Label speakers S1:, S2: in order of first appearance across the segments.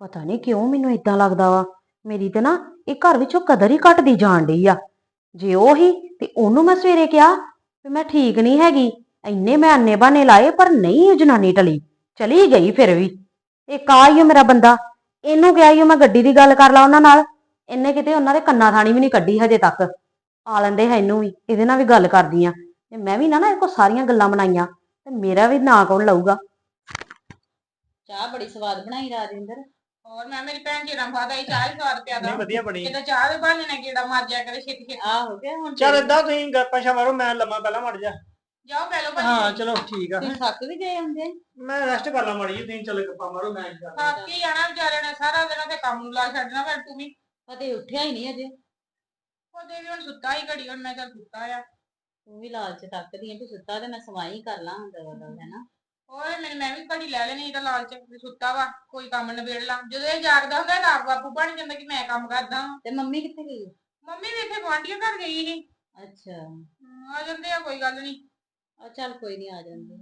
S1: ਪਤਾ ਨਹੀਂ ਕਿਉਂ ਮੈਨੂੰ ਇਦਾਂ ਲੱਗਦਾ ਵਾ। ਮੇਰੀ ਤੇ ਨਾ ਇਹ ਘਰ ਵਿੱਚੋਂ ਕਦਰ ਹੀ ਘਟਦੀ ਜਾਣ ਡਈ ਆ। ਜੇ ਉਹ ਹੀ ਤੇ ਉਹਨੂੰ ਮੈਂ ਸਵੇਰੇ ਕਿਹਾ ਵੀ ਮੈਂ ਠੀਕ ਨਹੀਂ ਹੈਗੀ, ਇੰਨੇ ਮੈਂ ਅੰਨੇ ਬਾਨੇ ਲਾਏ ਪਰ ਨਹੀਂ ਉਹ ਜਨਾਨੀ ਟਲੀ। ਚਲੀ ਗਈ ਫਿਰ ਵੀ। ਇੱਕ ਆ ਮੇਰਾ ਬੰਦਾ। ਇਹਨੂੰ ਕਿਹਾ ਹੀ ਮੈਂ ਗੱਡੀ ਦੀ ਗੱਲ ਕਰ ਲਾ ਉਹਨਾਂ ਨਾਲ। ਇਹਨੇ ਕਿਤੇ ਉਹਨਾਂ ਦੇ ਕੰਨਾਂ ਥਾਣੀ ਵੀ ਨਹੀਂ ਕੱਢੀ ਹਜੇ ਤੱਕ। ਆ ਲੈਂਦੇ ਹੈ ਇਹਨੂੰ ਵੀ, ਇਹਦੇ ਨਾਲ ਵੀ ਗੱਲ ਕਰਦੀ ਆ ਤੇ ਮੈਂ ਵੀ ਨਾ ਨਾ ਇਹ ਕੋ ਸਾਰੀਆਂ ਗੱਲਾਂ ਬਣਾਈਆਂ। ਤੇ ਮੇਰਾ ਵੀ ਨਾ ਕੌਣ ਲਊਗਾ?
S2: ਚਾਹ ਬੜੀ ਸਵਾਦ ਬਣਾਈ ਰਾਜਿੰਦਰ।
S3: ਹੋਰ ਮੈਂ ਮੇਰੀ ਭੈਣ ਜੀ ਰੰਭਾ ਦਾ ਹੀ ਚਾਹ ਹੀ ਸਵਾਦ ਪਿਆ
S4: ਨਹੀਂ
S3: ਦਾ
S4: ਵਧੀਆ ਬਣੀ।
S3: ਕਿਤੇ ਚਾਹ ਦੇ ਬਹਾਨੇ ਨਾਲ ਕੀੜਾ ਮਾਰ ਜਾ ਕਰੇ ਛੇਤੀ ਛੇਤੀ।
S2: ਆਹੋ ਕੇ ਹੁਣ
S4: ਚੱਲ
S2: ਤੇਰੀ-
S4: ਏਦਾਂ ਤੁਸੀਂ ਗੱਪਾਂ ਸ਼ਾ ਮਾਰੋ ਮੈਂ ਲੰਮਾ ਪਹਿਲਾਂ ਮੜ ਜਾ।
S3: ਜਾਓ ਪਹਿਲੋ
S4: ਹਾਂ
S3: ਭਾਜੀ
S4: ਚਲੋ ਠੀਕ ਆ।
S2: ਤੁਸੀਂ ਥੱਕ ਵੀ ਗਏ ਹੁੰਦੇ?
S4: ਮੈਂ ਰੈਸਟ ਕਰ ਲਾਂ ਮੜੀ ਤੁਸੀਂ ਚਲੋ ਗੱਪਾਂ ਮਾਰੋ ਮੈਂ ਕੀ ਕਰਦਾ।
S3: ਥੱਕ ਹੀ ਜਾਣਾ ਵਿਚਾਰੇ ਨੇ ਸਾਰਾ ਦਿਨ ਤੇ ਕੰਮ ਨੂੰ ਲਾ ਛੱਡਣਾ ਫਿਰ ਤੂੰ ਵੀ।
S2: ਫਤੇ ਉੱਠਿਆ ਹੀ ਨਹੀਂ ਅਜੇ
S3: ਉਹਦੇ ਵੀ ਹੁਣ ਸੁੱਤਾ ਹੀ ਘੜੀ ਹੁਣ ਮੈਂ ਚੱਲ ਸੁੱਤਾ ਆ।
S2: ਤੂੰ ਵੀ ਲਾਲਚ ਤੱਕਦੀ ਆਂ ਵੀ ਸੁੱਤਾ ਤੇ ਮੈਂ ਸਵਾਈ ਕਰ ਲਾਂ ਦਵਾ ਦਵਾ ਹੈਨਾ
S3: ਓਏ ਮੈਂ ਮੈਂ ਵੀ ਘੜੀ ਲੈ ਲੈਣੀ ਇਹਦਾ ਲਾਲਚ ਵੀ ਸੁੱਤਾ ਵਾ ਕੋਈ ਕੰਮ ਨਿਬੇੜ ਲਾਂ। ਜਦੋਂ ਇਹ ਜਾਗਦਾ ਹੁੰਦਾ ਤਾਂ ਆਪ ਬਾਪੂ ਬਣ ਜਾਂਦਾ ਕਿ ਮੈਂ ਕੰਮ ਕਰਦਾ ਵਾਂ।
S2: ਤੇ ਮੰਮੀ ਕਿੱਥੇ ਗਈ?
S3: ਮੰਮੀ ਵੀ ਇੱਥੇ ਗੁਆਂਢੀਆਂ ਘਰ ਗਈ ਸੀ।
S2: ਅੱਛਾ।
S3: ਆ ਜਾਂਦੇ ਆ ਕੋਈ ਗੱਲ ਨਹੀਂ।
S2: ਆ ਚੱਲ ਕੋਈ ਨਹੀਂ ਆ ਜਾਂਦੇ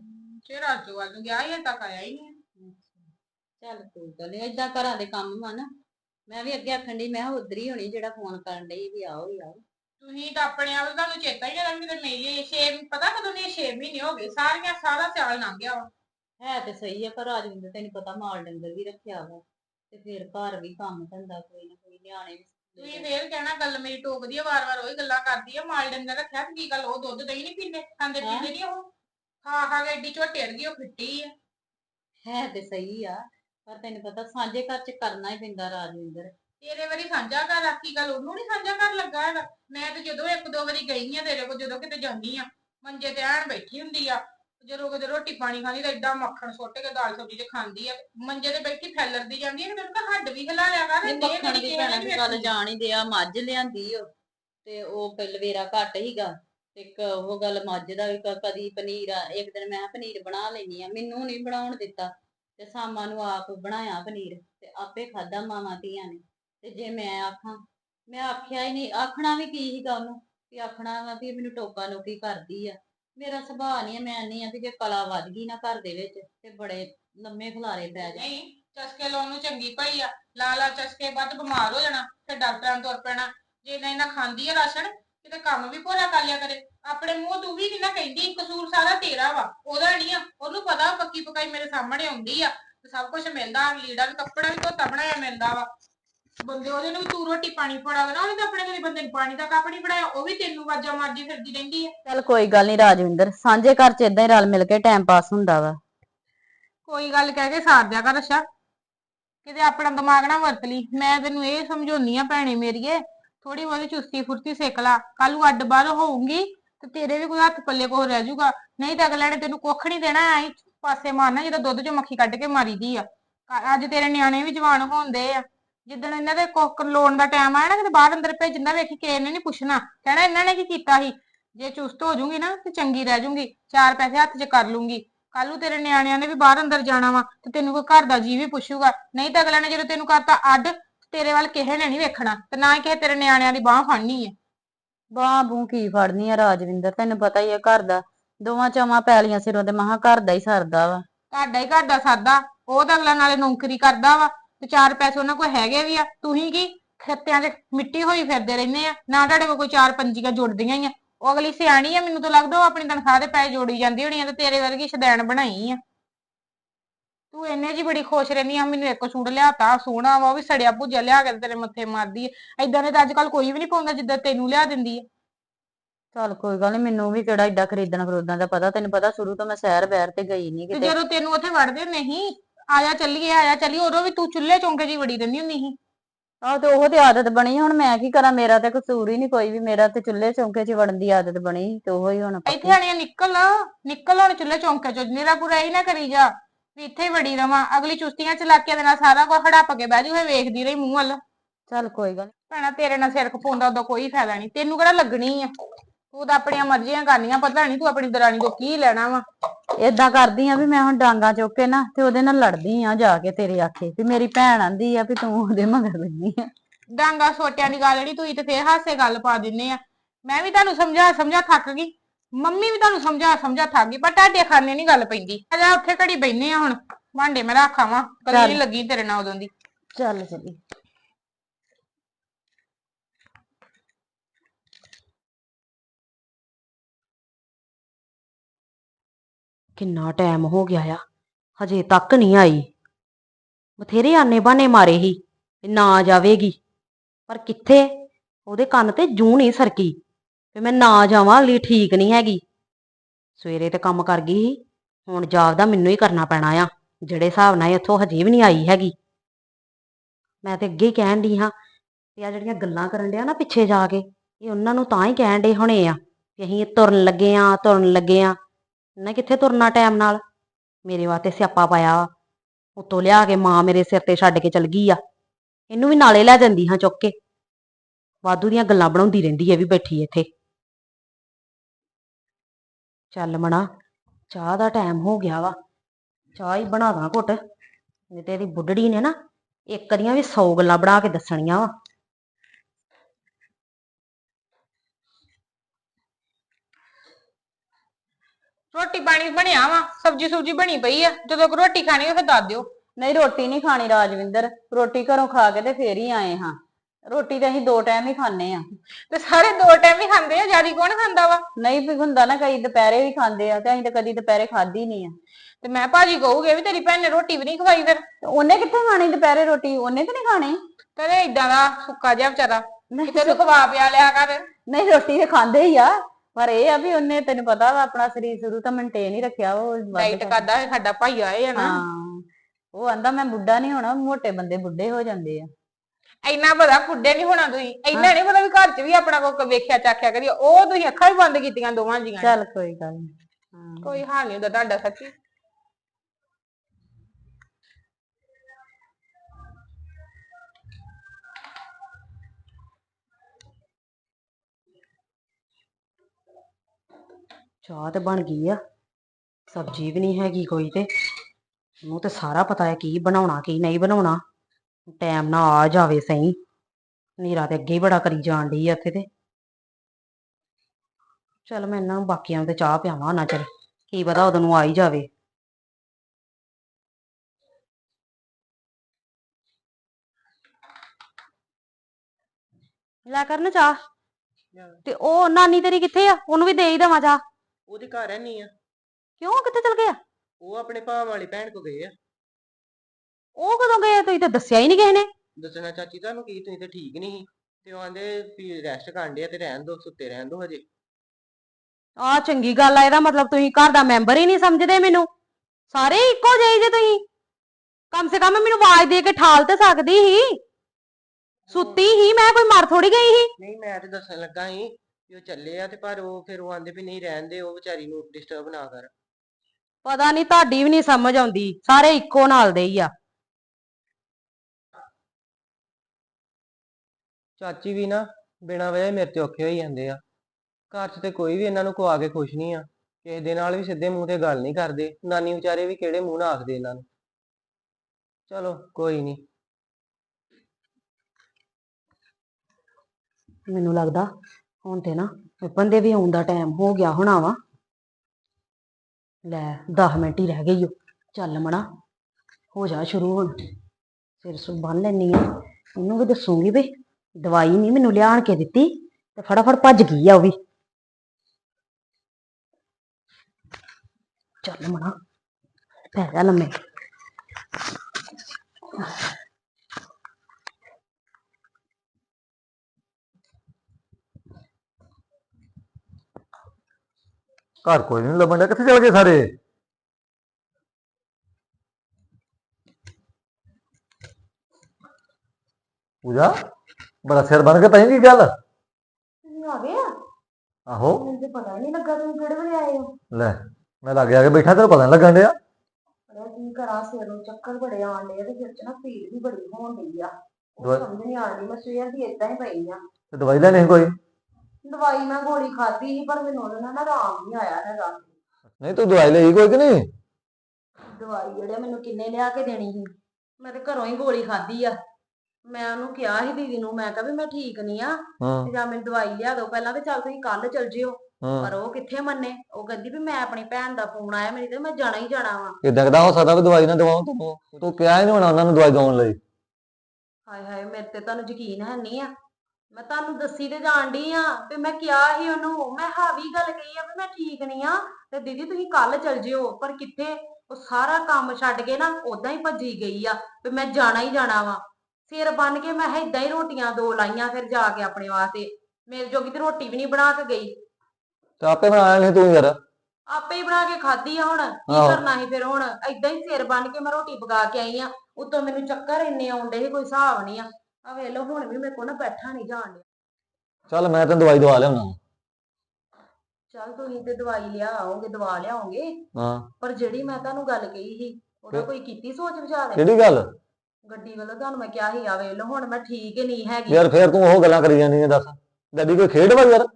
S3: ਚਿਹਰਾ ਤੋਂ ਵੱਲ ਨੂੰ ਗਿਆ ਹੀ ਹਜੇ ਤੱਕ ਆਇਆ ਹੀ ਨਹੀਂ।
S2: ਅੱਛਾ। ਚੱਲ ਕੋਈ ਗੱਲ ਨੀ ਏਦਾਂ ਘਰਾਂ ਦੇ ਕੰਮ ਆ ਨਾ। ਮੈਂ ਵੀ ਅੱਗੇ ਆਖਣ ਡਈ ਮੈਂ ਉਧਰ ਹੀ ਹੋਣੀ ਜਿਹੜਾ ਫੋਨ ਕਰਨ ਡਈ ਵੀ ਆਓ ਹੀ ਆਓ।
S3: ਤੁਸੀਂ ਤਾਂ ਆਪਣੇ ਆਪ ਤੁਹਾਨੂੰ ਚੇਤਾ ਹੀ ਨਹੀਂ ਕਿਤੇ ਮੇਰੀ ਛੇ ਪਤਾ ਕਦੋਂ ਨੇ 6 ਮਹੀਨੇ ਹੋ ਗਏ ਸਾਰੀਆਂ ਸਾਰਾ ਸਿਆਲ ਲੰਘ ਗਿਆ ਵਾ।
S2: ਹੈ ਤੇ ਸਹੀ ਆ ਪਰ ਰਾਜਵਿੰਦਰ ਤੈਨੂੰ ਪਤਾ ਮਾਲ ਡੰਗਰ ਵੀ ਰੱਖਿਆ ਵਾ ਤੇ ਫਿਰ ਘਰ ਵੀ ਕੰਮ ਧੰਦਾ ਕੋਈ ਨਾ ਕੋਈ ਨਿਆਣੇ ਵੀ
S3: ਤੁਸੀਂ ਫੇਰ ਕਹਿਣਾ ਗੱਲ ਮੇਰੀ ਟੋਕਦੀ ਆ ਵਾਰ-ਵਾਰ ਉਹੀ ਗੱਲਾਂ ਕਰਦੀ ਆ ਮਾਲ ਡੰਗਰ ਰੱਖਿਆ ਤੇ ਕੀ ਗੱਲ ਉਹ ਦੁੱਧ ਦਹੀਂ ਨਹੀਂ ਪੀਂਦੇ ਖਾਂਦੇ? ਪੀਂਦੇ ਨਹੀਂ ਉਹ? ਖਾ ਖਾ ਕੇ ਐਡੀ ਝੋਟੇ ਅਰਗੀ ਉਹ ਫਿੱਟੀ ਆ।
S2: ਹੈ ਤੇ ਸਹੀ ਆ ਪਰ ਤੈਨੂੰ ਪਤਾ ਸਾਂਝੇ ਘਰ ਚ ਕਰਨਾ ਹੀ ਪੈਂਦਾ ਰਾਜਵਿੰਦਰ।
S3: ਤੇਰੇ ਵਾਰੀ ਸਾਂਝਾ ਘਰ ਆ ਕੀ ਗੱਲ ਉਹਨੂੰ ਨਹੀਂ ਸਾਂਝਾ ਘਰ ਲੱਗਾ ਹੈਗਾ? ਮੈਂ ਤੇ ਜਦੋਂ ਇੱਕ ਦੋ ਵਾਰੀ ਗਈ ਆ ਤੇਰੇ ਕੋਲ ਜਦੋਂ ਕਿਤੇ ਜਾਂਦੀ ਆ ਮੰਜੇ ਤੇ ਐਨ ਬੈਠੀ ਹੁੰਦੀ ਆ ਜਦੋਂ ਕਿਤੇ ਰੋਟੀ ਪਾਣੀ ਖਾਂਦੀ ਤਾਂ ਏਦਾਂ ਮੱਖਣ ਸੁੱਟ ਕੇ ਦਾਲ ਸਬਜ਼ੀ ਤੇ ਖਾਂਦੀ ਆ। ਮੰਜੇ ਤੇ ਬੈਠੀ ਫੈਲਰਦੀ ਜਾਂਦੀ ਆ ਕਿ ਤੈਨੂੰ ਤਾਂ ਹੱਡ ਵੀ ਹਿਲਾ ਲਿਆ ਕਰ ਦੇਹ
S2: ਮੱਖਣ ਦੀ ਭੈਣਾ ਦੀ ਗੱਲ। ਜਾਣ ਹੀ ਦਿਆ ਮੱਝ ਲਿਆਂਦੀ ਓ ਤੇ ਉਹ ਪਲਵੇਰਾ ਘੱਟ ਹੀਗਾ ਤੇ ਇੱਕ ਉਹ ਗੱਲ ਮੱਝ ਦਾ ਵੀ ਕ- ਕਦੀ ਪਨੀਰ ਆ ਇੱਕ ਦਿਨ ਮੈਂ ਪਨੀਰ ਬਣਾ ਲੈਣੀ ਆ ਮੈਨੂੰ ਨਹੀਂ ਬਣਾਉਣ ਦਿੱਤਾ। ਤੇ ਸ਼ਾਮਾਂ ਨੂੰ ਆਪ ਬਣਾਇਆ ਪਨੀਰ ਤੇ ਆਪੇ ਖਾਦਾ ਮਾਵਾਂ ਧੀਆਂ ਨੇ। ਤੇ ਜੇ ਮੈਂ ਆਖਾਂ ਮੈਂ ਆਖਿਆ ਹੀ ਨਹੀਂ ਆਖਣਾ ਵੀ ਕੀ ਸੀਗਾ ਉਹਨੂੰ? ਵੀ ਆਖਣਾ ਵਾ ਵੀ ਇਹ ਮੈਨੂੰ ਟੋਕਾ ਨੋਕੀ ਕਰਦੀ ਆ। ਮੇਰਾ ਸੁਭਾਅ ਨਹੀਂ ਆ ਮੈਂ ਨਹੀਂ ਆ ਵੀ ਜੇ ਕਲਾ ਵੱਧ ਗਈ ਨਾ ਘਰ ਦੇ ਵਿੱਚ ਤੇ ਬੜੇ ਲੰਮੇ ਖਲਾਰੇ ਪੈ ਜਾਣ।
S3: ਨਹੀਂ, ਚਸਕੇ ਲਾਉਣ ਨੂੰ ਚੰਗੀ ਭਲੀ ਆ। ਲਾ ਲਾ ਚਸਕੇ ਵੱਧ ਬਿਮਾਰ ਹੋ ਜਾਣਾ ਫਿਰ ਡਾਕਟਰਾਂ ਨੂੰ ਤੁਰ ਪੈਣਾ। ਜੇ ਨਹੀਂ ਨਾ ਖਾਂਦੀ ਆ ਰਾਸ਼ਨ, ਕਿਤੇ ਕੰਮ ਵੀ ਭੋਰਾ ਕਰ ਲਿਆ ਕਰੇ। ਆਪਣੇ ਮੂੰਹ ਤੂੰ ਵੀ ਨਹੀਂ ਨਾ ਕਹਿੰਦੀ, ਕਸੂਰ ਸਾਰਾ ਤੇਰਾ ਵਾ। ਉਹਦਾ ਨਹੀਂ ਆ। ਉਹਨੂੰ ਪਤਾ ਪੱਕੀ ਪਕਾਈ ਮੇਰੇ ਸਾਹਮਣੇ ਆਉਂਦੀ ਆ। ਸਭ ਕੁਝ ਮਿਲਦਾ, ਲੀੜਾ ਵੀ ਕੱਪੜਾ ਵੀ ਧੋਤਾ ਬਣਾਇਆ ਮਿਲਦਾ ਵਾ। ਬੰਦੇ ਉਹਦੇ ਨੂੰ ਵੀ ਤੂੰ ਰੋਟੀ ਪਾਣੀ ਫੜਾਵੇ ਨਾ ਉਹਨੇ ਤਾਂ ਆਪਣੇ ਕਦੇ ਬੰਦੇ ਨੂੰ ਪਾਣੀ ਦਾ ਕੱਪ ਨਹੀਂ ਫੜਾਇਆ ਉਹ ਵੀ ਤੈਨੂੰ ਵਾਜਾ ਮਾਰਦੀ ਫਿਰਦੀ ਰਹਿੰਦੀ ਆ।
S2: ਚੱਲ ਕੋਈ ਗੱਲ ਨਹੀਂ ਰਾਜਵਿੰਦਰ ਸਾਂਝੇ ਘਰ ਚ ਇਦਾਂ ਹੀ ਰਲ ਮਿਲ ਕੇ ਟਾਈਮ ਪਾਸ ਹੁੰਦਾ ਵਾ।
S3: ਕੋਈ ਗੱਲ ਕਹਿ ਕੇ ਸਾਰ ਦਿਆ ਕਰ ਅੱਛਾ। ਕਿਤੇ ਆਪਣਾ ਦਿਮਾਗ ਨਾ ਵਰਤ ਲਈ ਮੈਂ ਤੈਨੂੰ ਇਹ ਸਮਝਾਉਣੀ ਆ ਭੈਣੇ ਮੇਰੀਏ ਥੋੜੀ ਬਹੁਤੀ ਚੁਸਤੀ ਫੁਰਤੀ ਸਿੱਖ ਲਾ ਕੱਲ ਨੂੰ ਅੱਡ ਬਾਹਰ ਹੋਊਗੀ ਤੇ ਤੇਰੇ ਵੀ ਕੋਈ ਹੱਥ ਪੱਲੇ ਕੋਲ ਰਹਿ ਜਾਊਗਾ ਨਹੀਂ ਤਾਂ ਅਗਲੇ ਨੇ ਤੈਨੂੰ ਕੁੱਖ ਨਹੀਂ ਦੇਣਾ ਐਂ ਹੀ ਪਾਸੇ ਮਾਰਨਾ ਜਦੋਂ ਦੁੱਧ ਚੋਂ ਮੱਖੀ ਕੱਢ ਕੇ ਮਾਰੀਦੀ ਆ। ਅੱਜ ਤੇਰੇ ਨਿਆਣੇ ਵੀ ਜਵਾਨ ਹੁੰਦੇ ਆ। ਜਿੱਦਣ ਇਹਨਾਂ ਦੇ ਕੁੱਖ ਲੋਣ ਦਾ ਟਾਈਮ ਆਇਆ ਨਾ ਕਿਤੇ ਬਾਹਰ ਅੰਦਰ ਭੇਜਣ ਦਾ ਵੇਖੀ ਕਿਸੇ ਨੇ ਨਹੀਂ ਪੁੱਛਣਾ। ਕਹਿਣਾ ਇਹਨਾਂ ਨੇ ਕੀ ਕੀਤਾ ਸੀ? ਜੇ ਚੁਸਤ ਹੋ ਜਾਊਗੀ ਨਾ ਤੇ ਚੰਗੀ ਰਹਿ ਜਾਊਗੀ। ਚਾਰ ਪੈਸੇ ਹੱਥ 'ਚ ਕਰ ਲੂੰਗੀ। ਕੱਲ ਨੂੰ ਤੇਰੇ ਨਿਆਣਿਆਂ ਨੇ ਵੀ ਬਾਹਰ ਅੰਦਰ ਜਾਣਾ ਵਾ ਤੇ ਤੈਨੂੰ ਕੋਈ ਘਰ ਦਾ ਜੀ ਵੀ ਪੁੱਛੂਗਾ। ਨਹੀਂ ਤਾਂ ਅਗਲੇ ਨੇ ਜਦੋਂ ਤੈਨੂੰ ਕਰਤਾ ਅੱਡ ਤੇਰੇ ਵੱਲ ਕਿਸੇ ਨੇ ਨਹੀਂ ਵੇਖਣਾ। ਤੇ ਨਾ ਹੀ ਕਿਸੇ ਤੇਰੇ ਨਿਆਣਿਆਂ ਦੀ ਬਾਹ ਫੜਨੀ ਹੈ
S2: ਬਾਹ ਬੂ ਕੀ ਫੜਨੀ ਆ ਰਾਜਵਿੰਦਰ? ਤੈਨੂੰ ਪਤਾ ਹੀ ਆ ਘਰ ਦਾ। ਦੋਵਾਂ ਚਾਵਾਂ ਪੈਲੀਆਂ ਸਿਰੋਂ ਤੇ ਮਹਾ ਘਰ ਦਾ ਹੀ ਸਰਦਾ ਵਾ।
S3: ਤੁਹਾਡਾ ਹੀ ਘਰ ਦਾ ਸਰਦਾ। ਉਹ ਤਾਂ ਅਗਲਾ ਨਾਲੇ ਨੌਕਰੀ ਕਰਦਾ ਵਾ। ਤੇ ਚਾਰ ਪੈਸੇ ਉਹਨਾਂ ਕੋਲ ਹੈਗੇ ਵੀ ਆ ਤੁਸੀਂ ਕੀ ਖੱਤਿਆਂ 'ਚ ਮਿੱਟੀ ਹੋਈ ਫਿਰਦੇ ਰਹਿੰਦੇ ਆ ਨਾ ਤੁਹਾਡੇ ਕੋਲ ਕੋਈ ਚਾਰ ਪੰਜੀਆਂ ਜੁੜਦੀਆਂ ਹੀ ਆ। ਉਹ ਅਗਲੀ ਸਿਆਣੀ ਆ ਮੈਨੂੰ ਤਾਂ ਲੱਗਦਾ ਉਹ ਆਪਣੀ ਤਨਖਾਹ ਦੇ ਪੈਸੇ ਜੋੜੀ ਜਾਂਦੀ ਹੋਣੀ ਆ ਤੇ ਤੇਰੇ ਵਰਗੀ ਸ਼ਦੈਣ ਬਣਾਈ ਆ। ਤੂੰ ਇੰਨੇ ਜੀ ਬੜੀ ਖੁਸ਼ ਰਹਿੰਦੀ ਆ ਮੈਨੂੰ ਇੱਕ ਸੂਟ ਲਿਆਤਾ ਸੋਹਣਾ ਵਾ ਉਹ ਵੀ ਸੜਿਆ ਭੁੱਜਿਆ ਲਿਆ ਕੇ ਤੇਰੇ ਮੱਥੇ ਮਾਰਦੀ ਐ ਏਦਾਂ ਦੇ ਤਾਂ ਅੱਜ ਕੱਲ ਕੋਈ ਵੀ ਨਹੀਂ ਪਾਉਂਦਾ ਜਿੱਦਾਂ ਤੈਨੂੰ ਲਿਆ ਦਿੰਦੀ ਆ।
S2: ਚੱਲ ਕੋਈ ਗੱਲ ਨੀ ਮੈਨੂੰ ਵੀ ਕਿਹੜਾ ਏਡਾ ਖਰੀਦਣ ਖਰੂਦਣ ਦਾ ਪਤਾ ਤੈਨੂੰ ਪਤਾ ਸ਼ੁਰੂ ਤੋਂ ਮੈਂ ਸੈਰ ਬੈਰ ਤੇ ਗਈ ਨਹੀਂ
S3: ਤੇ
S2: ਕਿਤੇ।
S3: ਜਦੋਂ ਤੈਨੂੰ ਉੱਥੇ ਵੜਦੇ ਨਹੀਂ ਆਇਆ ਚੱਲੀਏ ਆਇਆ ਚੱਲੀਏ ਉਦੋਂ ਵੀ ਤੂੰ ਚੁੱਲ੍ਹੇ ਚੌਂਕੇ 'ਚ ਹੀ ਵੜੀ ਰਹਿੰਦੀ ਹੁੰਦੀ ਸੀ
S2: ਆਹ ਤੇ ਉਹ ਤੇ ਆਦਤ ਬਣੀ ਹੁਣ ਮੈਂ ਕੀ ਕਰਾਂ ਮੇਰਾ ਤੇ ਕਸੂਰ ਹੀ ਨਹੀਂ ਕੋਈ ਵੀ ਮੇਰਾ ਤੇ ਚੁੱਲ੍ਹੇ ਚੌਂਕੇ 'ਚ ਵੜਨ ਦੀ ਆਦਤ ਬਣੀ ਤੇ ਉਹ ਹੀ ਹੁਣ
S3: ਇੱਥੇ। ਆਣੀਆਂ ਨਿਕਲ ਨਿਕਲ ਹੁਣ ਚੁੱਲ੍ਹੇ ਚੌਂਕੇ 'ਚੋਂ ਮੇਰਾ ਪੂਰਾ ਇਹ ਨਾ ਕਰੀ ਜਾ ਵੀ ਇੱਥੇ ਹੀ ਵੜੀ ਰਵਾਂ ਅਗਲੀ ਚੁਸਤੀਆਂ ਚਲਾਕੀਆਂ ਦੇ ਨਾਲ ਸਾਰਾ ਕੁਝ ਹੜੱਪ ਕੇ ਬਹਿ ਜੂ ਫੇ ਵੇਖਦੀ ਰਹੀ ਮੂੰਹ ਵੱਲ
S2: ਚੱਲ ਕੋਈ ਗੱਲ ਨੀ।
S3: ਭੈਣਾ ਤੇਰੇ ਨਾਲ ਸਿਰ ਖਪਾਉਂਦਾ ਉਹਦਾ ਕੋਈ ਫਾਇਦਾ ਨਹੀਂ ਤੈਨੂੰ ਕਿਹੜਾ ਲੱਗਣੀ ਆ ਤੂੰ ਤਾਂ ਆਪਣੀਆਂ ਮਰਜ਼ੀਆਂ ਕਰਨੀਆਂ ਪਤਾ ਨਹੀਂ ਤੂੰ ਆਪਣੀ ਦਰਾਣੀ ਤੋਂ ਕੀ ਲੈਣਾ ਵਾ।
S2: ਏਦਾਂ ਕਰਦੀ ਆ ਵੀ ਮੈਂ ਹੁਣ ਡਾਂਗਾ ਚੁੱਕ ਕੇ ਨਾ ਤੇ ਉਹਦੇ ਨਾਲ ਲੜਦੀ ਆ ਜਾ ਕੇ ਤੇਰੇ ਆਖੇ ਵੀ ਮੇਰੀ ਭੈਣ ਆਂਦੀ ਆ ਵੀ ਤੂੰ ਉਹਦੇ ਮਗਰ ਲੱਗੀ ਆ।
S3: ਡਾਂਗਾ ਸੋਟਿਆਂ ਦੀ ਗੱਲ ਜਿਹੜੀ ਤੂੰ ਤੇ ਫੇਰ ਹਾਸੇ ਗੱਲ ਪਾ ਦਿੰਨੇ ਆ। ਮੈਂ ਵੀ ਤੁਹਾਨੂੰ ਸਮਝਾ ਸਮਝਾ ਥੱਕ ਗਈ। ਮੰਮੀ ਵੀ ਤੁਹਾਨੂੰ ਸਮਝਾ ਸਮਝਾ ਥੱਕ ਗਈ ਪਰ ਤੁਹਾਡੇ ਖਾਨੇ ਨਹੀਂ ਗੱਲ ਪੈਂਦੀ। ਆ ਜਾ ਉੱਥੇ ਘੜੀ ਬੈਨੇ ਆ ਹੁਣ ਭਾਂਡੇ ਮੈਂ ਰੱਖਾਂ ਵਾਂ ਕੱਲੀ ਲੱਗੀ ਤੇਰੇ ਨਾਲ ਉਦੋਂ ਦੀ।
S1: ਚੱਲ ਚੱਲੀ ਕਿੰਨਾ ਟਾਈਮ ਹੋ ਗਿਆ ਆ, ਹਜੇ ਤੱਕ ਨਹੀਂ ਆਈ। ਬਥੇਰੇ ਆਨੇ ਬਾਨੇ ਮਾਰੇ ਹੀ ਨਾ ਜਾਵੇਗੀ। ਪਰ ਕਿੱਥੇ? ਉਹਦੇ ਕੰਨ ਤੇ ਜੂੰ ਨਹੀਂ ਸਰਕੀ ਵੀ ਮੈਂ ਨਾ ਜਾਵਾਂ ਅਗਲੀ ਠੀਕ ਨਹੀਂ ਹੈਗੀ। ਸਵੇਰੇ ਤੇ ਕੰਮ ਕਰ ਗਈ ਸੀ, ਹੁਣ ਜਾਪਦਾ ਮੈਨੂੰ ਹੀ ਕਰਨਾ ਪੈਣਾ ਆ, ਜਿਹੜੇ ਹਿਸਾਬ ਨਾਲ ਇੱਥੋਂ ਹਜੇ ਵੀ ਨਹੀਂ ਆਈ ਹੈਗੀ। ਮੈਂ ਤੇ ਅੱਗੇ ਹੀ ਕਹਿਣ ਦੀ ਹਾਂ ਤੇ ਆ ਜਿਹੜੀਆਂ ਗੱਲਾਂ ਕਰਨ ਡਿਆ ਨਾ ਪਿੱਛੇ ਜਾ ਕੇ, ਇਹ ਉਹਨਾਂ ਨੂੰ ਤਾਂ ਹੀ ਕਹਿਣ ਡੇ ਹੋਣੇ ਆ ਕਿ ਅਸੀਂ ਤੁਰਨ ਲੱਗੇ ਆ, ਤੁਰਨ ਲੱਗੇ ਆ। ਨਾ ਕਿੱਥੇ ਤੁਰਨਾ ਟਾਈਮ ਨਾਲ? ਮੇਰੇ ਵਾਸਤੇ ਸਿਆਪਾ ਪਾਇਆ ਵਾ। ਉੱਤੋਂ ਲਿਆ ਕੇ ਮਾਂ ਮੇਰੇ ਸਿਰ ਤੇ ਛੱਡ ਕੇ ਚਲ ਗਈ ਆ। ਇਹਨੂੰ ਵੀ ਨਾਲੇ ਲੈ ਜਾਂਦੀ ਹਾਂ ਚੁੱਕ ਕੇ। ਵਾਧੂ ਦੀਆਂ ਗੱਲਾਂ ਬਣਾਉਂਦੀ ਰਹਿੰਦੀ ਹੈ ਵੀ ਬੈਠੀ ਇੱਥੇ। ਚੱਲ ਮਣਾ, ਚਾਹ ਦਾ ਟਾਈਮ ਹੋ ਗਿਆ ਵਾ। ਚਾਹ ਹੀ ਬਣਾ ਦਾਂ ਘੁੱਟ। ਨਹੀਂ ਤੇ ਇਹਦੀ ਬੁੱਢੜੀ ਨੇ ਨਾ ਇੱਕ ਦੀਆਂ ਵੀ 100 ਗੱਲਾਂ ਬਣਾ ਕੇ ਦੱਸਣੀਆਂ ਵਾ।
S3: ਰੋਟੀ ਪਾਣੀ ਬਣਿਆ ਵਾ ਸਬਜੀ ਸੁਬਜੀ ਬਣੀ ਪਈ ਆ ਜਦੋਂ ਕੋਈ ਰੋਟੀ ਖਾਣੀ ਹੋਵੇ ਫਿਰ ਦੱਸ ਦਿਓ।
S2: ਨਹੀਂ ਰੋਟੀ ਨਹੀਂ ਖਾਣੀ ਰਾਜਵਿੰਦਰ ਰੋਟੀ ਘਰੋਂ ਖਾ ਕੇ ਤੇ ਫੇਰ ਹੀ ਆਏ ਹਾਂ। ਰੋਟੀ ਤੇ ਅਸੀਂ ਦੋ ਟਾਈਮ ਹੀ ਖਾਂਦੇ ਆ
S3: ਤੇ ਸਾਰੇ ਦੋ ਟਾਈਮ ਹੀ ਖਾਂਦੇ ਆ ਜਿਆਦੀ ਕੌਣ ਖਾਂਦਾ ਵਾ?
S2: ਨਹੀਂ ਵੀ ਹੁੰਦਾ ਨਾ ਕਈ ਦੁਪਹਿਰੇ ਵੀ ਖਾਂਦੇ ਆ ਤੇ ਅਸੀਂ ਤਾਂ ਕਦੀ ਦੁਪਹਿਰੇ ਖਾਧੀ ਨਹੀਂ ਆ।
S3: ਤੇ ਮੈਂ ਭਾਜੀ ਕਹੂਗੇ ਵੀ ਤੇਰੀ ਭੈਣ ਨੇ ਰੋਟੀ ਵੀ ਨਹੀਂ ਖਵਾਈ ਫਿਰ।
S2: ਤੇ ਉਹਨੇ ਕਿੱਥੇ ਖਾਣੀ ਦੁਪਹਿਰੇ ਰੋਟੀ? ਉਹਨੇ ਤੇ ਨਹੀਂ ਖਾਣੀ?
S3: ਤੇਰੇ ਇਦਾਂ ਦਾ ਸੁੱਕਾ ਜਿਹਾ ਵਿਚਾਰਾ
S2: ਨਹੀਂ
S3: ਕਿਤੇ ਨੂੰ ਖਵਾ ਪਿਆ ਲਿਆ ਕਰ।
S2: ਨਹੀਂ ਰੋਟੀ ਤੇ ਖਾਂਦੇ ਹੀ ਆ। ਪਰ ਇਹ ਆ ਵੀ ਉਹਨੇ ਤੈਨੂੰ ਪਤਾ ਵਾ ਆਪਣਾ ਸਰੀਰ ਸ਼ੁਰੂ ਤਾਂ ਮੇਨਟੇਨ ਹੀ ਰੱਖਿਆ ਉਹ ਵੱਧ
S3: ਡਾਈਟ ਕਰਦਾ। ਹੈ ਸਾਡਾ ਭਾਈ ਆਏ ਆ ਨਾ।
S2: ਹਾਂ ਉਹ ਆਂਦਾ ਮੈਂ ਬੁੱਢਾ ਨਹੀਂ ਹੋਣਾ ਮੋਟੇ ਬੰਦੇ ਬੁੱਢੇ ਹੋ ਜਾਂਦੇ ਆ।
S3: ਇੰਨਾ ਪਤਾ ਫੁੱਡੇ ਨਹੀਂ ਹੋਣਾ ਤੁਸੀਂ ਇੰਨਾ ਨਹੀਂ ਪਤਾ ਵੀ ਘਰ 'ਚ ਵੀ ਆਪਣਾ ਕੋਈ ਵੇਖਿਆ ਚਾਖਿਆ ਕਰੀ ਉਹ ਤੁਸੀਂ ਅੱਖਾਂ ਵੀ ਬੰਦ ਕੀਤੀਆਂ ਦੋਵਾਂ ਜੀਆਂ ਨੇ।
S2: ਚੱਲ ਕੋਈ ਗੱਲ ਨੀ। ਹਾਂ।
S3: ਕੋਈ ਹਾਲ ਨਹੀਂ ਹੁੰਦਾ ਤੁਹਾਡਾ ਸੱਚੀ।
S1: ਚਾਹ ਤੇ ਬਣ ਗਈ ਆ। ਸਬਜ਼ੀ ਵੀ ਨਹੀਂ ਹੈਗੀ ਕੋਈ ਤੇ। ਉਹਨੂੰ ਤੇ ਸਾਰਾ ਪਤਾ ਹੈ ਕੀ ਬਣਾਉਣਾ ਕੀ ਨਹੀਂ ਬਣਾਉਣਾ। ਟਾਈਮ ਨਾਲ ਆ ਜਾਵੇ ਸਹੀ। ਨੀਰਾ ਤੇ ਅੱਗੇ ਹੀ ਬੜਾ ਕਰੀ ਜਾਣ ਡਈ ਆ ਇੱਥੇ ਤੇ। ਚਲ ਮੈਂ ਇਹਨਾਂ ਨੂੰ ਬਾਕੀਆਂ ਨੂੰ ਤੇ ਚਾਹ ਪਿਆਵਾਂ ਨਾ ਚਿਰ। ਕੀ ਪਤਾ ਉਦੋਂ ਨੂੰ ਆ ਹੀ ਜਾਵੇ। ਲੈ ਕਰਨ ਚਾਹ। ਤੇ ਉਹ ਨਾਨੀ ਤੇਰੀ ਕਿੱਥੇ ਆ? ਉਹਨੂੰ ਵੀ ਦੇ ਹੀ ਦੇਵਾਂ ਚਾਹ।
S5: ਉਹਦੇ ਘਰ ਹੈ ਨਹੀਂ ਆ।
S1: ਕਿਉਂ? ਕਿੱਥੇ ਚਲ ਗਿਆ?
S5: ਉਹ ਆਪਣੇ ਭਾਵ ਵਾਲੀ ਭੈਣ ਕੋ ਗਏ ਆ।
S1: ਉਹ ਕਦੋਂ ਗਏ? ਤੁਸੀਂ ਤਾਂ ਦੱਸਿਆ ਹੀ ਨਹੀਂ ਕਿਸੇ ਨੇ।
S5: ਦੱਸਣਾ ਚਾਚੀ ਤੁਹਾਨੂੰ ਕੀ? ਤੁਸੀਂ ਤੇ ਠੀਕ ਨਹੀਂ ਸੀ। ਤੇ ਉਹ ਆਂਦੇ ਵੀ ਰੈਸਟ ਕਰਦੇ ਆ ਤੇ ਰਹਿਣ ਦੋ ਸੁੱਤੇ ਰਹਿਣ ਦੋ ਹਜੇ।
S1: ਆ ਚੰਗੀ ਗੱਲ ਆ ਇਹਦਾ ਮਤਲਬ ਤੁਸੀਂ ਘਰ ਦਾ ਮੈਂਬਰ ਹੀ ਨਹੀਂ ਸਮਝਦੇ ਮੈਨੂੰ। ਸਾਰੇ ਇੱਕੋ ਜਿਹੇ ਜੇ ਤੁਸੀਂ। ਕਮ ਸੇ ਕਮ ਮੈਨੂੰ ਆਵਾਜ਼ ਦੇ ਕੇ ਠਾਲ ਤੇ ਸਕਦੀ ਸੀ। ਸੁੱਤੀ ਹੀ। ਮੈਂ ਕੋਈ ਮਰ ਥੋੜੀ ਗਈ ਸੀ।
S5: ਨਹੀਂ ਮੈਂ ਤੇ ਦੱਸਣ ਲੱਗਾ ਸੀ। ਵੀ ਉਹ ਚੱਲੇ ਆ ਤੇ ਪਰ ਉਹ ਫਿਰ ਉਹ ਆਂਦੇ ਵੀ ਨਹੀਂ ਰਹਿਣ ਦੇ ਉਹ ਵਿਚਾਰੀ ਨੂੰ ਡਿਸਟਰਬ ਨਾ ਕਰ।
S1: ਪਤਾ ਨਹੀਂ ਤੁਹਾਡੀ ਵੀ ਨਹੀਂ ਸਮਝ ਆਉਂਦੀ ਸਾਰੇ ਇੱਕੋ ਨਾਲ ਦੇ ਹੀ ਆ।
S5: ਚਾਚੀ ਵੀ ਨਾ ਬਿਨਾਂ ਵਜ੍ਹਾ ਹੀ ਮੇਰੇ ਤੇ ਔਖੇ ਹੋਈ ਜਾਂਦੇ ਆ। ਘਰ 'ਚ ਤੇ ਕੋਈ ਵੀ ਇਹਨਾਂ ਨੂੰ ਕੋ ਆ ਕੇ ਖੁਸ਼ ਨਹੀਂ ਆ। ਕਿਸੇ ਦੇ ਨਾਲ ਵੀ ਸਿੱਧੇ ਮੂੰਹ ਤੇ ਗੱਲ ਨਹੀਂ ਕਰਦੇ। ਨਾਨੀ ਵਿਚਾਰੇ ਵੀ ਕਿਹੜੇ ਮੂੰਹ ਨਾਲ ਆਖਦੇ ਇਹਨਾਂ ਨੂੰ। ਚਲੋ ਕੋਈ ਨਹੀਂ।
S1: ਮੈਨੂੰ ਲੱਗਦਾ ਹੁਣ ਤੇ ਨਾ ਵਿਪਨ ਦੇ ਵੀ ਆਉਣ ਦਾ ਟਾਈਮ ਹੋ ਗਿਆ ਹੋਣਾ ਵਾ। ਲੈ 10 ਮਿੰਟ ਹੀ ਰਹਿ ਗਈ ਓ। ਚੱਲ ਮਣਾ ਹੋ ਜਾ ਸ਼ੁਰੂ ਹੁਣ। ਸਿਰ ਸੁਰ ਬੰਨ ਲੈਣੀ ਆ। ਉਹਨੂੰ ਵੀ ਦੱਸੂਗੀ ਵੀ ਦਵਾਈ ਨਹੀਂ ਮੈਨੂੰ ਲਿਆਣ ਕੇ ਦਿੱਤੀ ਤੇ ਫਟਾਫਟ ਭੱਜ ਗਈ ਆ ਉਹ ਵੀ। ਚੱਲ ਮਣਾ ਪੈ ਜਾ ਲੰਮੇ।
S6: ਘਰ ਕੋਈ ਨਹੀਂ ਲੱਭਣ ਡਿਆ ਕਿੱਥੇ ਚਲ ਗਏ ਸਾਰੇ? ਪੂਜਾ ਬੜਾ ਸਿਰ ਬਣ ਕੇ ਪਈ ਕੀ ਗੱਲ?
S1: ਤੁਸੀਂ ਆ ਗਏ ਆ?
S6: ਆਹੋ।
S1: ਮੈਨੂੰ ਤੇ ਪਤਾ ਨਹੀਂ ਲੱਗਾ ਤੁਸੀਂ ਕਿਹੜੇ ਵੇਲੇ ਆਏ ਹੋ।
S6: ਲੈ ਮੈਂ ਲੱਗ ਆ ਕੇ ਬੈਠਾ ਤੈਨੂੰ ਪਤਾ ਨਹੀਂ ਲੱਗਣ ਡਿਆ।
S1: ਅਰੇ ਕੀ ਕਰਾਂ ਸਿਰ ਨੂੰ ਚੱਕਰ ਬੜੇ ਆਣ ਡਏ ਆ ਤੇ ਸਿਰ 'ਚ ਨਾ ਪੀੜ ਵੀ ਬੜੀ ਹੋਣ ਡਈ ਆ। ਉਹ
S6: ਦਵਾ-
S1: ਸਮਝ ਨਹੀਂ ਆਉਂਦੀ ਮੈਂ ਸਵੇਰ ਦੀ ਏਦਾਂ ਹੀ ਪਈ ਆ।
S6: ਤੇ ਦਵਾਈ ਲੈਣੀ ਸੀ ਕੋਈ?
S1: ਦਵਾਈ ਮੈਂ ਗੋਲੀ ਖਾਧੀ ਸੀ ਪਰ ਮੈਨੂੰ ਉਹਦੇ ਨਾਲ ਨਾ ਆਰਾਮ ਨਹੀਂ ਆਇਆ ਹੈਗਾ।
S6: ਨਹੀਂ ਤੂੰ ਦਵਾਈ ਲਈ ਕੋਈ ਕਿ ਨਹੀਂ?
S1: ਦਵਾਈ ਜਿਹੜੇ ਮੈਨੂੰ ਕਿੰਨੇ ਲਿਆ ਕੇ ਦੇਣੀ ਸੀ ਮੈਂ ਤੇ ਘਰੋਂ ਹੀ ਗੋਲੀ ਖਾਧੀ ਆ। ਮੈਂ ਉਹਨੂੰ ਕਿਹਾ ਸੀ ਦੀਦੀ ਨੂੰ ਮੈਂ ਕਿਹਾ ਵੀ ਮੈਂ ਠੀਕ ਨਹੀਂ ਆ
S6: ਹਾਂ।
S1: ਤੇ ਜਾਂ ਮੈਨੂੰ ਦਵਾਈ ਲਿਆ ਦਿਓ। ਪਹਿਲਾਂ ਤੇ ਚੱਲ ਤੁਸੀਂ ਕੱਲ ਚੱਲ ਜਿਓ
S6: ਹਾਂ।
S1: ਪਰ ਉਹ ਕਿੱਥੇ ਮੰਨੇ? ਉਹ ਕਹਿੰਦੀ ਵੀ ਮੈਂ ਆਪਣੀ ਭੈਣ ਦਾ ਫੋਨ ਆਇਆ ਮੇਰੀ ਤੇ ਮੈਂ ਜਾਣਾ ਹੀ ਜਾਣਾ ਵਾ।
S6: ਇਦਾਂ ਕਦਾ ਹੋ ਸਕਦਾ ਵੀ ਦਵਾਈ ਨਾ ਦਵਾਉਂ ਤੂੰ? ਤੂੰ ਕਿਹਾ ਹੀ ਨਹੀਂ ਹੋਣਾ ਉਹਨਾਂ ਨੂੰ ਦਵਾਈ ਦਵਾਉਣ ਲਈ।
S1: ਹਾਏ ਹਾਏ ਮੇਰੇ ਤੇ ਤੁਹਾਨੂੰ ਯਕੀਨ ਹੈ ਨਹੀਂ ਆ। ਮੈਂ ਤੁਹਾਨੂੰ ਦੱਸੀ ਤੇ ਜਾਣਦੀ ਆ ਤੇ ਮੈਂ ਕਿਹਾ ਸੀ ਉਹਨੂੰ ਮੈਂ ਹਾਵੀ ਗੱਲ ਕਹੀ ਆ ਵੀ ਮੈਂ ਠੀਕ ਨਹੀਂ ਆ ਤੇ ਦੀਦੀ ਤੁਸੀਂ ਕੱਲ ਚਲ ਜਿਓ ਪਰ ਕਿੱਥੇ ਉਹ ਸਾਰਾ ਕੰਮ ਛੱਡ ਕੇ ਨਾ ਉਦਾਂ ਹੀ ਭੱਜੀ ਗਈ ਆ ਵੀ ਮੈਂ ਜਾਣਾ ਹੀ ਜਾਣਾ ਵਾ। ਸਿਰ ਬੰਨ ਕੇ ਮੈਂ ਏਦਾਂ ਹੀ ਰੋਟੀਆਂ ਦੋ ਲਾਈਆਂ ਫਿਰ ਜਾ ਕੇ ਆਪਣੇ ਵਾਸਤੇ ਮੇਰੇ ਜੋਗੀ ਤੇ ਰੋਟੀ ਵੀ ਨਹੀਂ ਬਣਾ ਕੇ ਗਈ।
S6: ਤੇ ਆਪੇ ਬਣਾ ਲੈਣੀ ਤੂੰ ਯਾਰ
S1: ਆਪੇ ਹੀ ਬਣਾ ਕੇ ਖਾਧੀ ਆ ਹੁਣ ਕੀ
S6: ਆਹੋ।
S1: ਕਰਨਾ ਸੀ ਫਿਰ ਹੁਣ? ਏਦਾਂ ਹੀ ਸਿਰ ਬੰਨ ਕੇ ਮੈਂ ਰੋਟੀ ਪਕਾ ਕੇ ਆਈ ਆ ਉਤੋਂ ਮੈਨੂੰ ਚੱਕਰ ਇੰਨੇ ਆਉਂਦੇ ਸੀ ਕੋਈ ਹਿਸਾਬ ਨਹੀਂ ਆ। ਆ ਵੇਖ ਲਓ ਹੁਣ ਵੀ ਮੇਰੇ ਕੋਲ ਨਾ ਬੈਠਾ ਨਹੀਂ ਜਾਣ ਡਿਆ।
S6: ਚੱਲ ਮੈਂ ਤੈਨੂੰ ਦਵਾਈ ਦਵਾ ਲਿਆਉਣਾ।
S1: ਚੱਲ ਤੁਸੀਂ ਤੇ ਦਵਾਈ ਲਿਆ ਆਓਗੇ ਦਵਾ ਲਿਆਓਗੇ
S6: ਹਾਂ।
S1: ਪਰ ਜਿਹੜੀ ਮੈਂ ਤੁਹਾਨੂੰ ਗੱਲ ਕਹੀ ਸੀ ਉਹਦਾ
S6: ਕਿ-
S1: ਕੋਈ ਕੀਤੀ ਸੋਚ ਵਿਚਾਰ?
S6: ਕਿਹੜੀ ਗੱਲ?
S1: ਗੱਡੀ ਵੱਲੋਂ ਤੁਹਾਨੂੰ ਮੈਂ ਕਿਹਾ ਸੀ ਆ ਵੇਖ ਲਓ ਹੁਣ ਮੈਂ ਠੀਕ ਨਹੀਂ ਹੈਗੀ।
S6: ਯਾਰ ਫੇਰ ਤੂੰ ਉਹ ਗੱਲਾਂ ਕਰੀ ਜਾਂਦੀ ਹੈ ਦੱਸ। ਗੱਡੀ ਕੋਈ ਖੇਡ ਵਾ ਯਾਰ?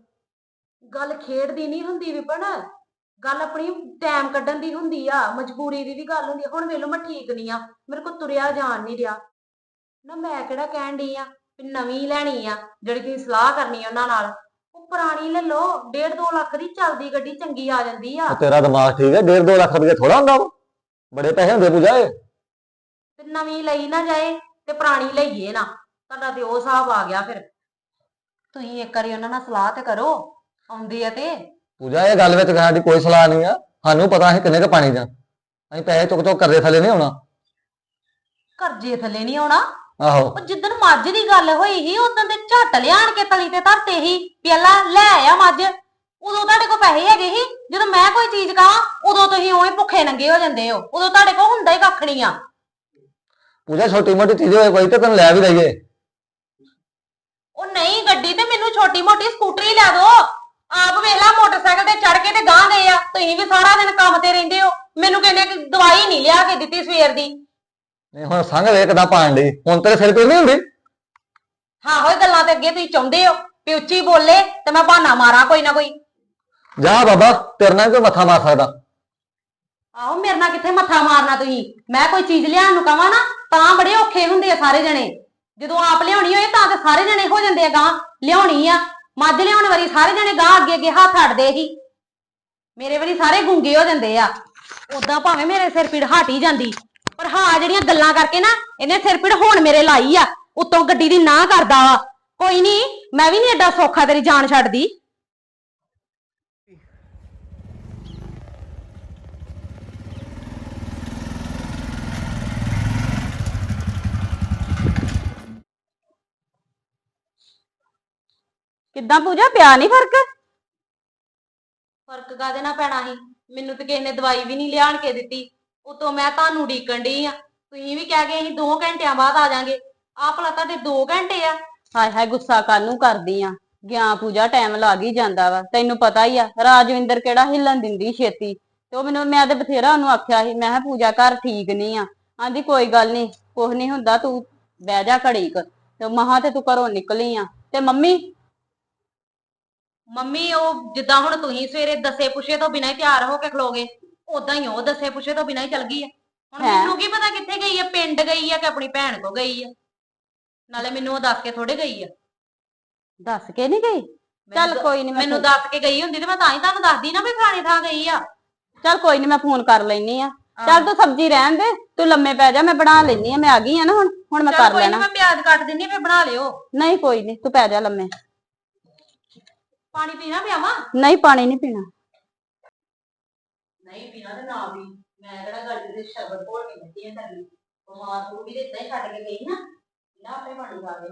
S1: ਗੱਲ ਖੇਡਦੀ ਨਹੀਂ ਹੁੰਦੀ ਵਿਪਨ। ਗੱਲ ਆਪਣੀ ਟਾਈਮ ਕੱਢਣ ਦੀ ਹੁੰਦੀ ਆ ਮਜਬੂਰੀ ਦੀ ਵੀ ਗੱਲ ਹੁੰਦੀ ਆ। ਹੁਣ ਵੇਲੋ ਮੈਂ ਠੀਕ ਨਹੀਂ ਆ। ਮੇਰੇ ਕੋਲ ਤੁਰਿਆ ਜਾਣ ਨਹੀਂ ਰਿਹਾ ਨਾ ਮੈਂ ਕਿਹੜਾ ਕਹਿਣ ਡਈ ਆ ਵੀ ਨਵੀਂ ਲੈਣੀ ਆ ਜਿਹੜੀ ਤੁਸੀਂ ਸਲਾਹ ਕਰਨੀ ਆ ਉਹਨਾਂ ਨਾਲ। ਉਹ ਪੁਰਾਣੀ ਲੈ ਲਓ 1.5 2 ਲੱਖ ਦੀ ਚੱਲਦੀ ਗੱਡੀ ਚੰਗੀ ਆ ਜਾਂਦੀ ਆ।
S6: ਉਹ ਤੇਰਾ ਦਿਮਾਗ ਠੀਕ ਹੈ 1.5 2 ਲੱਖ ਰੁਪਏ ਥੋੜਾ ਹੁੰਦਾ ਵਾ। ਬੜੇ ਪੈਸੇ ਹੁੰਦੇ ਪੂਜਾ ਇਹ।
S1: ਤੇ ਨਵੀਂ ਲਈ ਨਾ ਜਾਏ ਤੇ ਪੁਰਾਣੀ ਲਈਏ ਨਾ ਤੁਹਾਡਾ ਤੇ ਉਹ ਹਿਸਾਬ ਆ ਗਿਆ ਫਿਰ। ਤੁਸੀਂ ਇੱਕ ਵਾਰੀ ਉਹਨਾਂ ਨਾਲ ਸਲਾਹ ਤੇ ਕਰੋ ਆਉਂਦੇ ਆ ਤੇ।
S6: ਪੂਜਾ ਇਹ ਗੱਲ ਵਿੱਚ ਸਾਡੀ ਕੋਈ ਸਲਾਹ ਨਹੀਂ ਆ। ਸਾਨੂੰ ਪਤਾ ਅਸੀਂ ਕਿੰਨੇ ਕ ਪਾਣੀ ਦਾ ਅਸੀਂ ਪੈਸੇ ਚੁੱਕ ਚੁੱਕ ਕਰਦੇ ਥੱਲੇ ਨਹੀਂ ਆਉਣਾ।
S1: ਕਰਜ਼ੇ ਥੱਲੇ ਨਹੀਂ ਆਉਣਾ?
S6: ਆਹੋ।
S1: ਉਹ ਜਿੱਦਣ ਮੱਝ ਦੀ ਗੱਲ ਹੋਈ ਸੀ ਉਦੋਂ ਤੇ ਝੱਟ ਲਿਆਣ ਕੇ ਤਲੀ ਤੇ ਧਰਤੇ ਸੀ ਪਿਆਲਾ ਲੈ ਆ ਮੱਝ। ਉਦੋਂ ਤੁਹਾਡੇ ਕੋਲ ਪੈਸੇ ਹੈਗੇ ਸੀ ਜਦੋਂ ਮੈਂ ਕੋਈ ਚੀਜ਼ ਕਹਾਂ ਉਦੋਂ ਤੁਸੀਂ ਉਵੇਂ ਭੁੱਖੇ ਨੰਗੇ ਹੋ ਜਾਂਦੇ ਹੋ। ਉਦੋਂ ਤੁਹਾਡੇ ਕੋਲ ਹੁੰਦਾ ਹੀ ਕੱਖ ਨਹੀਂ ਆ।
S6: ਪੂਜਾ ਛੋਟੀ ਮੋਟੀ ਚੀਜ਼ ਹੋਏ ਕੋਈ ਤੇ ਤੈਨੂੰ ਲੈ ਵੀ ਲਈਏ।
S1: ਉਹ ਨਹੀਂ ਗੱਡੀ ਤੇ ਮੈਨੂੰ ਛੋਟੀ ਮੋਟੀ ਸਕੂਟਰੀ ਲੈ ਦਿਓ। ਆਪ ਵੇਲਾ ਮੋਟਰਸਾਈਕਲ ਤੇ ਚੜ ਕੇ ਤੇ ਗਾਂ ਗਏ ਆ। ਤੁਸੀਂ ਵੀ ਸਾਰਾ ਦਿਨ ਕੰਮ ਤੇ ਰਹਿੰਦੇ ਹੋ। ਮੈਨੂੰ ਕਹਿੰਦੇ ਕਿ ਦਵਾਈ ਨਹੀਂ ਲਿਆ ਕੇ ਦਿੱਤੀ ਸਵੇਰ ਦੀ।
S6: ਨਹੀਂ ਹੁਣ ਸੰਗ ਵੇਖ ਕਿਦਾਂ ਪਾਣ ਡਈ। ਹੁਣ ਤੇਰੇ ਸਿਰ ਕੋਈ ਨਹੀਂ ਹੁੰਦੀ?
S1: ਹਾਂ ਹੋਏ ਗੱਲਾਂ ਤੇ ਅੱਗੇ ਤੁਸੀਂ ਚਾਹੁੰਦੇ ਹੋ ਵੀ ਉੱਚੀ ਬੋਲੇ ਤੇ ਮੈਂ ਬਹਾਨਾ ਮਾਰਾਂ ਕੋਈ ਨਾ ਕੋਈ।
S6: ਜਾ ਬਾਬਾ ਤੇਰੇ ਨਾਲ ਕੋਈ ਮੱਥਾ ਮਾਰ ਸਕਦਾ।
S1: ਆਹੋ ਮੇਰੇ ਨਾਲ ਕਿੱਥੇ ਮੱਥਾ ਮਾਰਨਾ ਤੁਸੀਂ? ਮੈਂ ਕੋਈ ਚੀਜ਼ ਲਿਆਉਣ ਨੂੰ ਕਹਾਂ ਨਾ ਤਾਂ ਬੜੇ ਔਖੇ ਹੁੰਦੇ ਆ ਸਾਰੇ ਜਣੇ। ਜਦੋਂ ਆਪ ਲਿਆਉਣੀ ਹੋਏ ਤਾਂ ਤੇ ਸਾਰੇ ਜਣੇ ਹੋ ਜਾਂਦੇ ਆ ਗਾਂ ਲਿਆਉਣੀ ਆ। ਮੱਝ ਲਿਆਉਣ ਵਾਰੀ ਸਾਰੇ ਜਣੇ ਗਾਂ ਅੱਗੇ ਅੱਗੇ ਹੱਥ ਅੜਦੇ ਹੀ ਮੇਰੇ ਵਾਰੀ ਸਾਰੇ ਗੁੰਗੇ ਹੋ ਜਾਂਦੇ ਆ। ਉਦਾਂ ਭਾਵੇਂ ਮੇਰੇ ਸਿਰ ਪੀੜ ਹਟ ਹੀ ਜਾਂਦੀ। ਪਰ ਹਾਂ ਜਿਹੜੀਆਂ ਗੱਲਾਂ ਕਰਕੇ ਨਾ, ਇਹਨੇ ਸਿਰ ਪੀੜ ਹੁਣ ਮੇਰੇ ਲਾਈ ਆ। ਉਤੋਂ ਗੱਡੀ ਦੀ ਨਾ ਕਰਦਾ ਵਾ। ਕੋਈ ਨਹੀਂ ਮੈਂ ਵੀ ਨਹੀਂ ਐਡਾ ਸੌਖਾ ਤੇਰੀ ਜਾਨ ਛੱਡਦੀ। ਕਿੱਦਾਂ ਪੂਜਾ, ਪਿਆ ਨਹੀਂ ਫ਼ਰਕ? ਫ਼ਰਕ ਕਾਦੇ ਨਾਲ ਪੈਣਾ ਸੀ? ਮੈਨੂੰ ਤੇ ਕਿਸੇ ਨੇ ਦਵਾਈ ਵੀ ਨਹੀਂ ਲਿਆਣ ਕੇ ਦਿੱਤੀ। ਉਤੋਂ ਮੈਂ ਤੁਹਾਨੂੰ ਡੀਕਣ ਡਈ ਆ। ਤੁਸੀਂ ਵੀ ਕਹਿ ਗਏ ਅਸੀਂ 2 ਘੰਟਿਆਂ ਬਾਅਦ ਆ ਜਾਾਂਗੇ। ਆਹ ਭਲਾ ਤੁਹਾਡੇ 2 ਘੰਟੇ ਆ।
S2: ਹਾਏ ਹਾਏ ਗੁੱਸਾ ਕਾਹਨੂੰ ਕਰਦੀ ਆ? ਗਿਆ ਪੂਜਾ ਟਾਈਮ ਲੱਗ ਹੀ ਜਾਂਦਾ ਵਾ। ਤੈਨੂੰ ਪਤਾ ਹੀ ਆ ਰਾਜਵਿੰਦਰ ਕਿਹੜਾ ਹਿੱਲਣ ਦਿੰਦੀ ਛੇਤੀ। ਤੇ ਉਹ ਮੈਨੂੰ ਮੈਂ ਤੇ ਬਥੇਰਾ ਉਹਨੂੰ ਆਖਿਆ ਸੀ ਮੈਂ ਕਿਹਾ ਪੂਜਾ ਘਰ ਠੀਕ ਨਹੀਂ ਆ। ਆਂਦੀ ਕੋਈ ਗੱਲ ਨਹੀਂ ਕੁਝ ਨਹੀਂ ਹੁੰਦਾ ਤੂੰ ਬਹਿ ਜਾ ਘੜੀ ਕੁ ਤੇ ਮਹਾ ਤੇ ਤੂੰ ਘਰੋਂ ਨਿਕਲੀ ਆ। ਤੇ ਮੰਮੀ?
S1: ਮੰਮੀ ਉਹ ਜਿੱਦਾਂ ਹੁਣ ਤੁਸੀਂ ਸਵੇਰੇ ਦੱਸੇ ਪੁੱਛੇ ਤੋਂ ਬਿਨਾਂ ਹੀ ਤਿਆਰ ਹੋ ਕੇ ਖਲੋਗੇ ਉਦਾਂ ਹੀ ਉਹ ਦੱਸੇ ਪੁੱਛੇ ਤੋਂ ਬਿਨਾਂ ਹੀ ਚਲ ਗਈ ਆ। ਹੁਣ
S2: ਹੈਂ?
S1: ਮੈਨੂੰ ਕੀ ਪਤਾ ਕਿੱਥੇ ਗਈ ਆ ਪਿੰਡ ਗਈ ਆ ਕਿ ਆਪਣੀ ਭੈਣ ਕੋ ਗਈ ਆ? ਨਾਲੇ ਮੈਨੂੰ ਉਹ ਦੱਸ ਕੇ ਥੋੜੇ ਗਈ ਆ।
S2: ਦੱਸ ਕੇ ਨਹੀਂ ਗਈ? ਚੱਲ ਕੋਈ ਨਹੀਂ
S1: ਮੈਨੂੰ ਦੱਸ ਕੇ ਗਈ ਹੁੰਦੀ ਤੇ ਮੈਂ ਤਾਂ ਹੀ ਤੁਹਾਨੂੰ ਦੱਸਦੀ ਨਾ ਵੀ ਫਲਾਣੀ ਥਾਂ ਗਈ ਆ।
S2: ਚੱਲ ਕੋਈ ਨਹੀਂ ਮੈਂ ਫੋਨ ਕਰ ਲੈਣੀ ਆ। ਚੱਲ ਤੂੰ ਸਬਜ਼ੀ ਰਹਿਣ ਦੇ ਤੂੰ ਲੰਮੇ ਪੈ ਜਾ ਮੈਂ ਬਣਾ ਲੈਣੀ ਆ ਮੈਂ ਆ ਗਈ ਆ ਨਾ ਹੁਣ। ਹੁਣ ਮੈਂ
S1: ਚੱਲ
S2: ਕਰ
S1: ਕੋਈ ਨੀ
S2: ਲੈਣਾ।
S1: ਮੈਂ ਪਿਆਜ਼ ਕੱਟ ਦਿੰਨੀ ਆ, ਫਿਰ ਬਣਾ ਲਿਓ।
S2: ਨਹੀਂ ਕੋਈ ਨਹੀਂ ਤੂੰ ਪੈ ਜਾ ਲੰਮੇ।
S1: ਪਾਣੀ ਪੀਣਾ ਪਿਆਵਾਂ?
S2: ਨਹੀਂ ਪਾਣੀ ਨਹੀਂ ਪੀਣਾ।
S1: ਨਹੀਂ ਪੀਣਾ ਤੇ ਨਾ ਵੀ ਮੈਂ ਕਿਹੜਾ ਗੱਲ ਦੇ ਸ਼ਰਬਤ ਘੋਲ ਕੇ ਦਿੱਤੀ ਹੈ ਤੈਨੂੰ। ਬਿਮਾਰ ਤੂੰ ਵੀ ਤੇ ਏਦਾਂ ਹੀ ਛੱਡ ਕੇ ਗਈ ਨਾ। ਨਾ ਆਪੇ ਪਾਣੀ ਪਾ ਦੇ